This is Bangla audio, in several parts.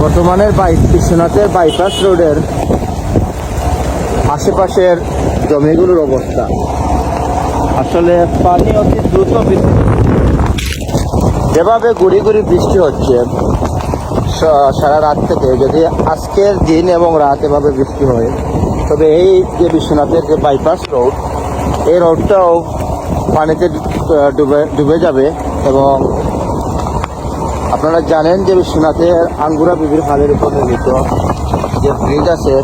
বর্তমানের বাই বিশ্বনাথের বাইপাস রোডের আশেপাশের জমিগুলোর অবস্থা। আসলে পানি অতি দ্রুত যেভাবে গুড়ি গুড়ি বৃষ্টি হচ্ছে সারা রাত থেকে যদি আজকের দিন এবং রাত এভাবে বৃষ্টি হয়, তবে এই যে বিশ্বনাথের যে বাইপাস রোড এই রোডটাও পানিতে ডুবে ডুবে যাবে এবং আপনারা জানেন যে বিশ্বনাথের আঙ্গুরা বিবির খালের উপর নির্মিত যে ব্রিজ আছে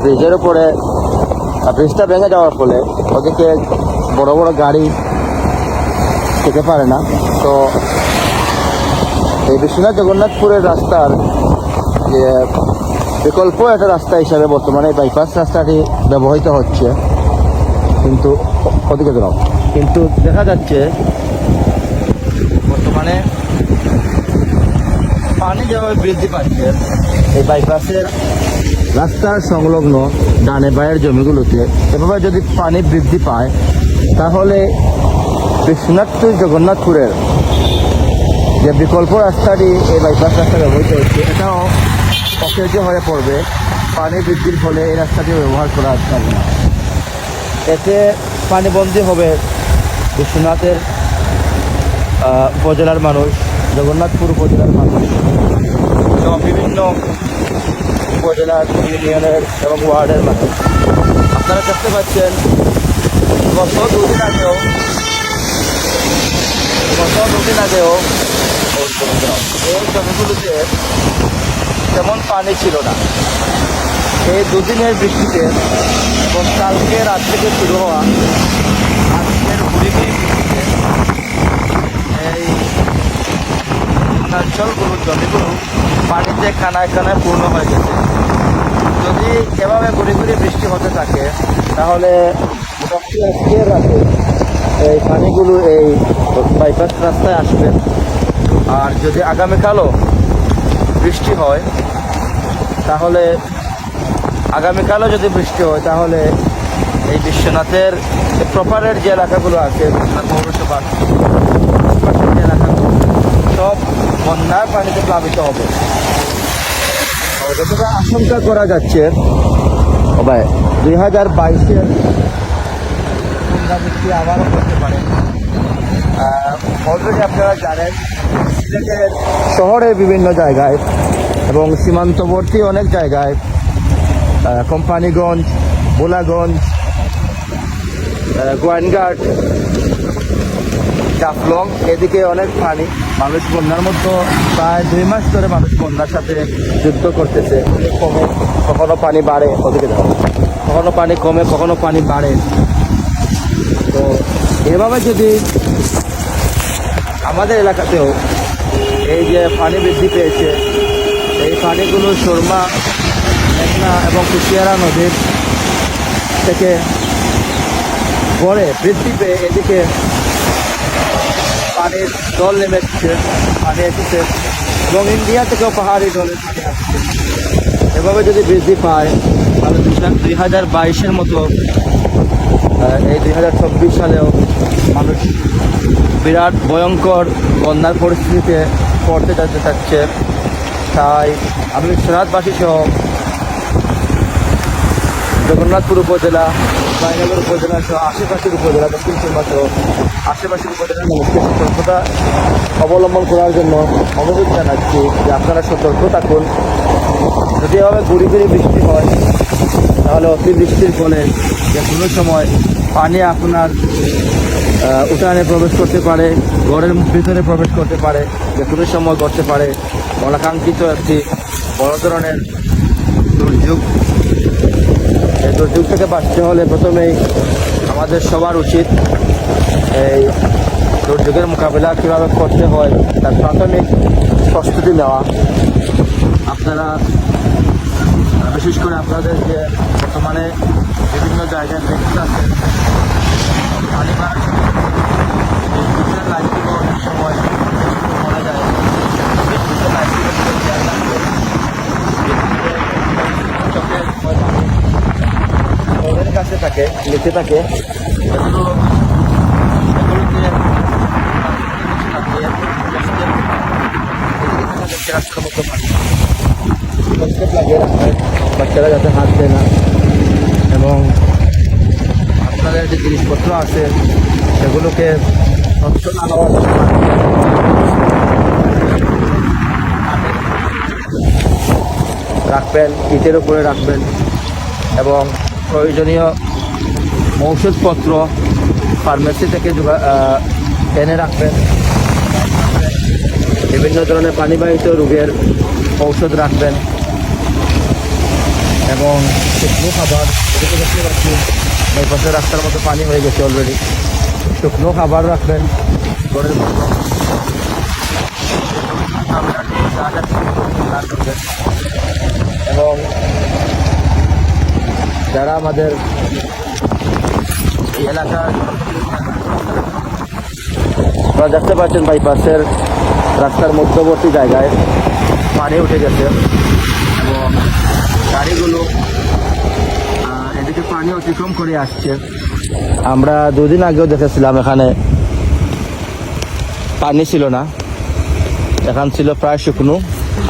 ব্রিজের উপরে ব্রিজটা ভেঙে যাওয়ার ফলে ওদিকে বড় বড় গাড়ি যেতে পারে না। তো এই বিশ্বনাথ জগন্নাথপুরের রাস্তার যে বিকল্প একটা রাস্তা হিসাবে বর্তমানে বাইপাস রাস্তাটি ব্যবহৃত হচ্ছে। কিন্তু ওদিকে কিন্তু দেখা যাচ্ছে বর্তমানে পানি যেভাবে বৃদ্ধি পাচ্ছে, এই বাইপাসের রাস্তার সংলগ্ন ডানে বায়ের জমিগুলোতে এভাবে যদি পানি বৃদ্ধি পায়, তাহলে বিশ্বনাথ টু জগন্নাথপুরের যে বিকল্প রাস্তাটি এই বাইপাস রাস্তা ব্যবহৃত হচ্ছে, এটাও অকেজ হয়ে পড়বে। পানি বৃদ্ধির ফলে এই রাস্তাটি ব্যবহার করা যাবে না। এতে পানিবন্দী হবে বিশ্বনাথের উপজেলার মানুষ, জগন্নাথপুর উপজেলার মানুষ, এবং বিভিন্ন উপজেলার ইউনিয়নের এবং ওয়ার্ডের মানুষ। আপনারা দেখতে পাচ্ছেন গত দুদিন আগেও গত দুদিন আগেও এই জমিগুলোতে তেমন পানি ছিল না। এই দুদিনের বৃষ্টিতে এবং কালকে রাত থেকে শুরু হওয়া আজকের বৃষ্টিতে এই অঞ্চলগুলো জমিগুলো পানিতে কানায় কানায় পূর্ণ হয়ে গেছে। যদি এভাবে ঘুরে ঘুরে বৃষ্টি হতে থাকে, তাহলে রাতে এই পানিগুলো এই বাইপাস রাস্তায় আসবে। আর যদি আগামীকালও বৃষ্টি হয়, তাহলে আগামীকালও যদি বৃষ্টি হয়, তাহলে এই বিশ্বনাথের প্রপারের যে এলাকাগুলো আছে, বিশ্বনাথ আশেপাশের সব বন্যার পানিতে প্লাবিত হবে। যতটা আশঙ্কা করা যাচ্ছে দুই হাজার বাইশের পুনরাবৃত্তি আবারও করতে পারে। অলরেডি আপনারা জানেন, সিলেটের শহরের বিভিন্ন জায়গায় এবং সীমান্তবর্তী অনেক জায়গায় কোম্পানিগঞ্জ বোলাগঞ্জ গোয়াইনঘাট জাফলং এদিকে অনেক পানি মানুষ বন্যার মধ্যে প্রায় দুই মাস ধরে মানুষ বন্যার সাথে যুদ্ধ করতেছে। কমে কখনো পানি বাড়ে ওদিকে যাও কখনো পানি কমে, কখনো পানি বাড়ে। তো এভাবে যদি আমাদের এলাকাতেও এই যে পানি বৃদ্ধি পেয়েছে, এই পানিগুলো সুরমা, মেঘনা এবং কুশিয়ারা নদীর থেকে গড়ে বৃদ্ধি পেয়ে এদিকে পানির জল নেমেছে পানি এসেছে। এবং ইন্ডিয়া থেকেও পাহাড়ি পানি আসছে এভাবে যদি বৃদ্ধি পায়, তাহলে দুই হাজার বাইশের মতো এই দুই হাজার চব্বিশ সালেও মানুষ বিরাট ভয়ঙ্কর বন্যার পরিস্থিতিতে পড়তে যেতে চাচ্ছে। তাই আমি সোনাথবাসী সহ জগন্নাথপুর উপজেলা বাইনগর উপজেলা আশেপাশের উপজেলা, দক্ষিণ আশেপাশের উপজেলার মানুষকে সতর্কতা অবলম্বন করার জন্য অনুরোধ জানাচ্ছি যে আপনারা সতর্ক থাকুন। যদি এভাবে গুড়ি গুড়ি বৃষ্টি হয়, তাহলে অতিবৃষ্টির ফলে যে কোনো সময় পানি আপনার উঠানে প্রবেশ করতে পারে, ঘরের ভিতরে প্রবেশ করতে পারে, যে কোনো সময় করতে পারে। অনাকাঙ্ক্ষিত একটি বড় ধরনের দুর্যোগ দুর্যোগ থেকে বাঁচতে হলে প্রথমেই আমাদের সবার উচিত এই দুর্যোগের মোকাবিলা কীভাবে করতে হয়, তার প্রাথমিক প্রস্তুতি নেওয়া। আপনারা, বিশেষ করে আপনাদের যে বর্তমানে বিভিন্ন জায়গায় দেখতে আছে পানি বাড়ার বিদ্যুতের লাইনগুলো অনেক সময় মনে যায় বিদ্যুতের লাইনগুলো যদি খেয়াল রাখবেন, বিদ্যুতের চোখের সময় পানি ওদের কাছে থাকে নিচে থাকে এগুলো এগুলোতে রাখিয়ে গ্যাসের এদিকে থেকে রাখতে হবে মতো পানি পদক্ষেপ লাগিয়ে রাখবেন বাচ্চারা যাতে হাত দেয় না। এবং আপনাদের যে জিনিসপত্র আছে, সেগুলোকে নষ্ট না হওয়ার রাখবেন, ইটের উপরে রাখবেন। এবং প্রয়োজনীয় ঔষধপত্র ফার্মেসি থেকে এনে রাখবেন। বিভিন্ন ধরনের পানিবাহিত রোগের ঔষধ রাখবেন। এবং শুকনো খাবার দেখতে পাচ্ছি এই পাশে রাস্তার মতো পানি হয়ে গেছে অলরেডি শুকনো খাবার রাখবেন। এবং যারা আমাদের এলাকার আপনারা দেখতে পাচ্ছেন বাইপাসের রাস্তার মধ্যবর্তী জায়গায় পানি উঠে গেছে এবং গাড়িগুলো এদিকে পানি অতিক্রম করে আসছে। আমরা দুদিন আগেও দেখেছিলাম এখানে পানি ছিল না। এখন ছিল প্রায় শুকনো।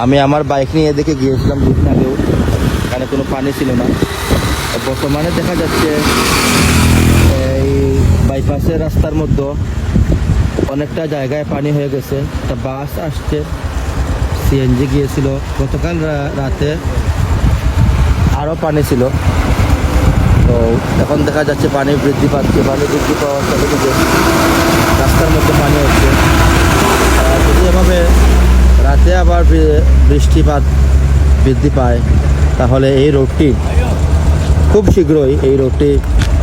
আমি আমার বাইক নিয়ে এদিকে গিয়েছিলাম দুদিন আগেও। এখানে কোনো পানি ছিল না। বর্তমানে দেখা যাচ্ছে এই বাইপাসের রাস্তার মধ্যে অনেকটা জায়গায় পানি হয়ে গেছে। একটা বাস আসছে সিএনজি গিয়েছিল। গতকাল রাতে আরও পানি ছিল। তো এখন দেখা যাচ্ছে পানি বৃদ্ধি পাচ্ছে, পানি বৃদ্ধি পাওয়ার সাথে সাথে রাস্তার মধ্যে পানি হচ্ছে। যদি এভাবে রাতে আবার বৃষ্টিপাত বৃদ্ধি পায়, তাহলে এই রোডটি খুব শীঘ্রই এই রোডটি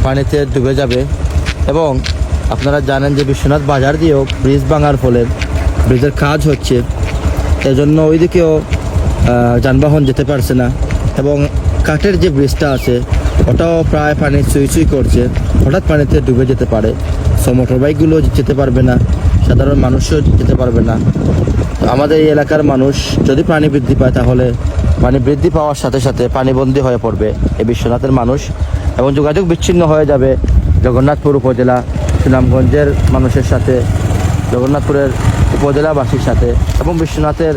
পানিতে ডুবে যাবে এবং আপনারা জানেন যে বিশ্বনাথ বাজার দিয়েও ব্রিজ ভাঙার ফলে ব্রিজের কাজ হচ্ছে। এজন্য ওইদিকেও যানবাহন যেতে পারছে না এবং কাঠের যে ব্রিজটা আছে, ওটাও প্রায় পানি চুই চুই করছে। হঠাৎ পানিতে ডুবে যেতে পারে। সো মোটর বাইকগুলো যেতে পারবে না। সাধারণ মানুষও যেতে পারবে না। আমাদের এই এলাকার মানুষ যদি পানি বৃদ্ধি পায় তাহলে পানি বৃদ্ধি পাওয়ার সাথে সাথে পানিবন্দী হয়ে পড়বে। এই বিশ্বনাথের মানুষ এবং যোগাযোগ বিচ্ছিন্ন হয়ে যাবে জগন্নাথপুর উপজেলা, সুনামগঞ্জের মানুষের সাথে, জগন্নাথপুরের উপজেলাবাসীর সাথে এবং বিশ্বনাথের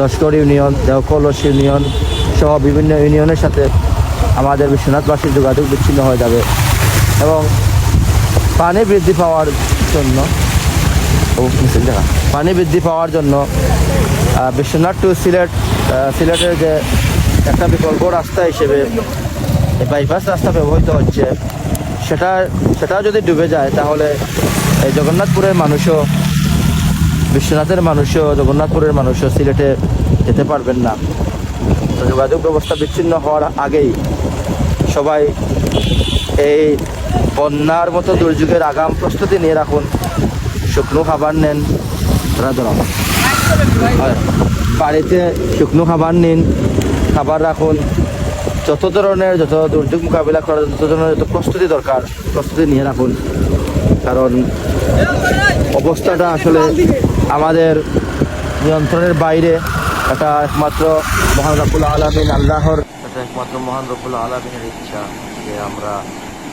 দশকর ইউনিয়ন, দেওকলস ইউনিয়ন সহ বিভিন্ন ইউনিয়নের সাথে আমাদের বিশ্বনাথবাসীর যোগাযোগ বিচ্ছিন্ন হয়ে যাবে এবং পানি বৃদ্ধি পাওয়ার জন্য। পানি বৃদ্ধি পাওয়ার জন্য বিশ্বনাথ টু সিলেট সিলেটের যে একটা বিকল্প রাস্তা হিসেবে এই বাইপাস রাস্তা ব্যবহৃত হচ্ছে। সেটা সেটা যদি ডুবে যায়, তাহলে এই জগন্নাথপুরের মানুষও, বিশ্বনাথের মানুষও, জগন্নাথপুরের মানুষও সিলেটে যেতে পারবেন না। তো যোগাযোগ ব্যবস্থা বিচ্ছিন্ন হওয়ার আগেই সবাই এই বন্যার মতো দুর্যোগের আগাম প্রস্তুতি নিয়ে রাখুন। শুকনো খাবার নেন। বাড়িতে শুকনো খাবার নিন, খাবার রাখুন। যত ধরনের যত দুর্যোগ মোকাবিলা করার যত ধরনের যত প্রস্তুতি দরকার, প্রস্তুতি নিয়ে রাখুন। কারণ অবস্থাটা আসলে আমাদের নিয়ন্ত্রণের বাইরে। এটা একমাত্র মহান রকুল আলমিন, আল্লাহর এটা একমাত্র মহান রকুল আলমিনের ইচ্ছা যে আমরা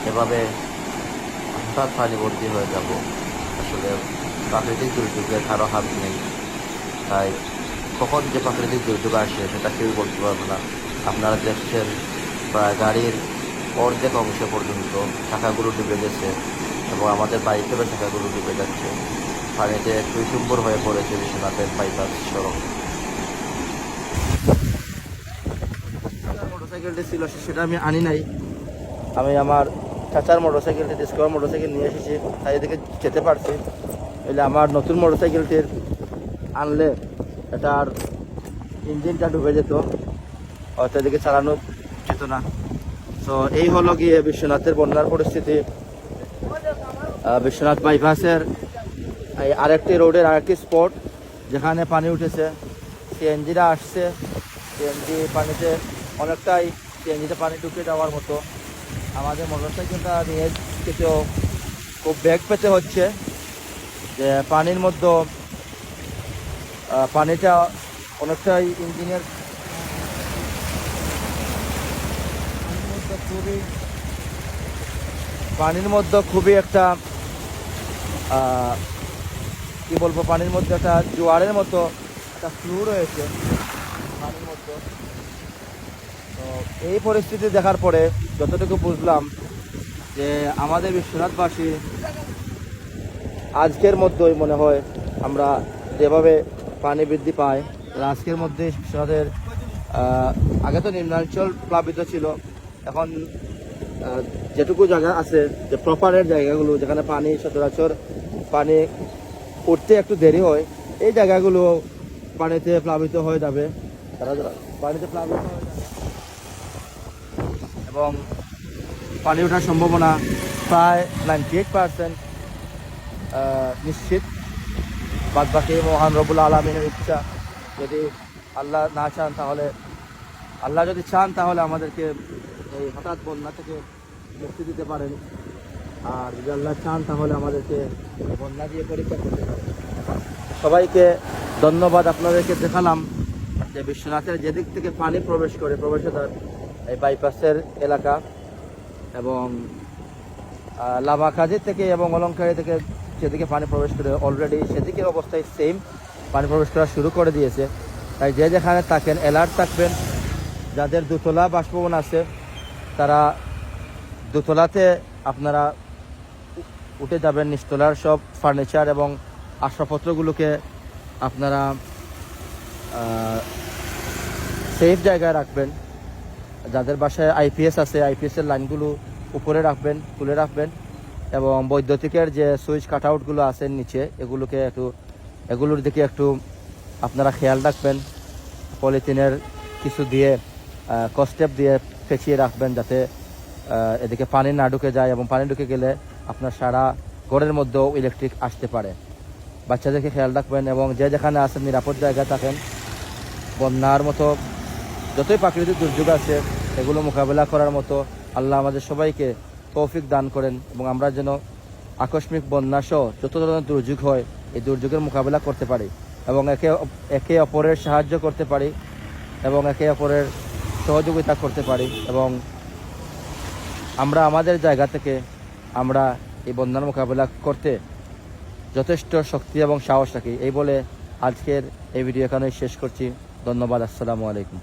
এভাবে হঠাৎ পানিবর্তী হয়ে যাব। আসলে প্রাকৃতিক দুর্যোগের কারও হাত নেই। তাই কখন যে প্রাকৃতিক দুর্যোগ আসে, সেটা কেউ বলতে পারবে না। আপনারা দেখছেন প্রায় গাড়ির অর্ধেক অংশ পর্যন্ত চাকাগুলো ডুবে গেছে এবং আমাদের বাইকেরও চাকাগুলো ডুবে যাচ্ছে। পানিতে টুইটুম্বর হয়ে পড়েছে বিশ্বনাথের বাইপাস সড়ক। ছিল সেটা আমি আনি নাই। আমি আমার চাচার নিয়ে এসেছি। তাই এদিকে যেতে পারছি। এলে আমার নতুন আনলে ইঞ্জিনটা ডুবে যেত। হয়তো এদিকে চালানো যেত না। তো এই হলো গিয়ে বিশ্বনাথের বন্যার পরিস্থিতি। বিশ্বনাথ বাইপাসের এই আরেকটি রোডের আরেকটি স্পট, যেখানে পানি উঠেছে। সিএনজিরা আসছে। সিএনজি পানিতে অনেকটাই সিএনজিতে পানি ঢুকে যাওয়ার মতো। আমাদের মোটরসাইকেলটা নিয়ে কিছু খুব ব্যাগ পেতে হচ্ছে। যে পানির মধ্যে পানিটা অনেকটাই ইঞ্জিনের পানির মধ্যে খুবই পানির মধ্যে খুবই একটা কি বলব, পানির মধ্যে একটা জোয়ারের মতো একটা ফ্লু রয়েছে পানির মধ্যে। তো এই পরিস্থিতি দেখার পরে যতটুকু বুঝলাম যে আমাদের বিশ্বনাথবাসী আজকের মধ্যেই মনে হয় আমরা যেভাবে পানি বৃদ্ধি পায় আজকের মধ্যে বিশ্বনাথের আগে তো নিম্নাঞ্চল প্লাবিত ছিল। এখন যেটুকু জায়গা আছে, যে প্রপারের জায়গাগুলো, যেখানে পানি সচরাচর পানি উঠতে একটু দেরি হয়, এই জায়গাগুলো পানিতে প্লাবিত হয়ে যাবে। পানিতে প্লাবিত হয়ে যাবে এবং পানি ওঠার সম্ভাবনা প্রায় নাইনটি এইট পার্সেন্ট নিশ্চিত। বাদ বাকি মহান রবুল আলমিনের ইচ্ছা, যদি আল্লাহ না চান তাহলে, আল্লাহ যদি চান তাহলে আমাদেরকে এই হঠাৎ বন্যা থেকে মুক্তি দিতে পারেন। আর যদি আল্লাহ চান, তাহলে আমাদেরকে বন্যা দিয়ে পরীক্ষা করতে সবাইকে ধন্যবাদ, আপনাদেরকে দেখালাম যে বিশ্বনাথের যেদিক থেকে পানি প্রবেশ করে, প্রবেশদ্বার, এই বাইপাসের এলাকা এবং লাভাখাজি থেকে এবং অলঙ্কারি থেকে সেদিকে পানি প্রবেশ করে অলরেডি সেদিকে অবস্থায় সেম পানি প্রবেশ করা শুরু করে দিয়েছে। তাই যে যেখানে থাকেন অ্যালার্ট থাকবেন। যাদের দুতলা বাসভবন আছে তারা দোতলাতে আপনারা উঠে যাবেন, নিচতলার সব ফার্নিচার এবং আসবাবপত্রগুলোকে আপনারা সেফ জায়গায় রাখবেন। যাদের বাসায় আইপিএস আছে আইপিএস এর লাইনগুলো উপরে রাখবেন, তুলে রাখবেন এবং বৈদ্যুতিকের যে সুইচ কাট আউটগুলো আছে নিচে, এগুলোকে একটু, এগুলোর দিকে একটু আপনারা খেয়াল রাখবেন। পলিথিনের কিছু দিয়ে কস্টেপ দিয়ে পেঁচিয়ে রাখবেন যাতে এদিকে পানি না ঢুকে যায় এবং পানি ঢুকে গেলে আপনার সারা ঘরের মধ্যেও ইলেকট্রিক আসতে পারে। বাচ্চাদেরকে খেয়াল রাখবেন এবং যে যেখানে আছেন নিরাপদ জায়গায় থাকেন। বন্যার মতো যতই প্রাকৃতিক দুর্যোগ আছে, এগুলো মোকাবেলা করার মতো আল্লাহ আমাদের সবাইকে তৌফিক দান করেন এবং আমরা যেন আকস্মিক বন্যা সহ যত ধরনের দুর্যোগ হয়, এই দুর্যোগের মোকাবেলা করতে পারি এবং একে একে অপরের সাহায্য করতে পারি এবং একে অপরের সহযোগিতা করতে পারি এবং আমরা আমাদের জায়গা থেকে আমরা এই বন্যার মোকাবিলা করতে যথেষ্ট শক্তি এবং সাহস রাখি। এই বলে আজকের এই ভিডিও এখানে শেষ করছি। ধন্যবাদ। আসসালামু আলাইকুম।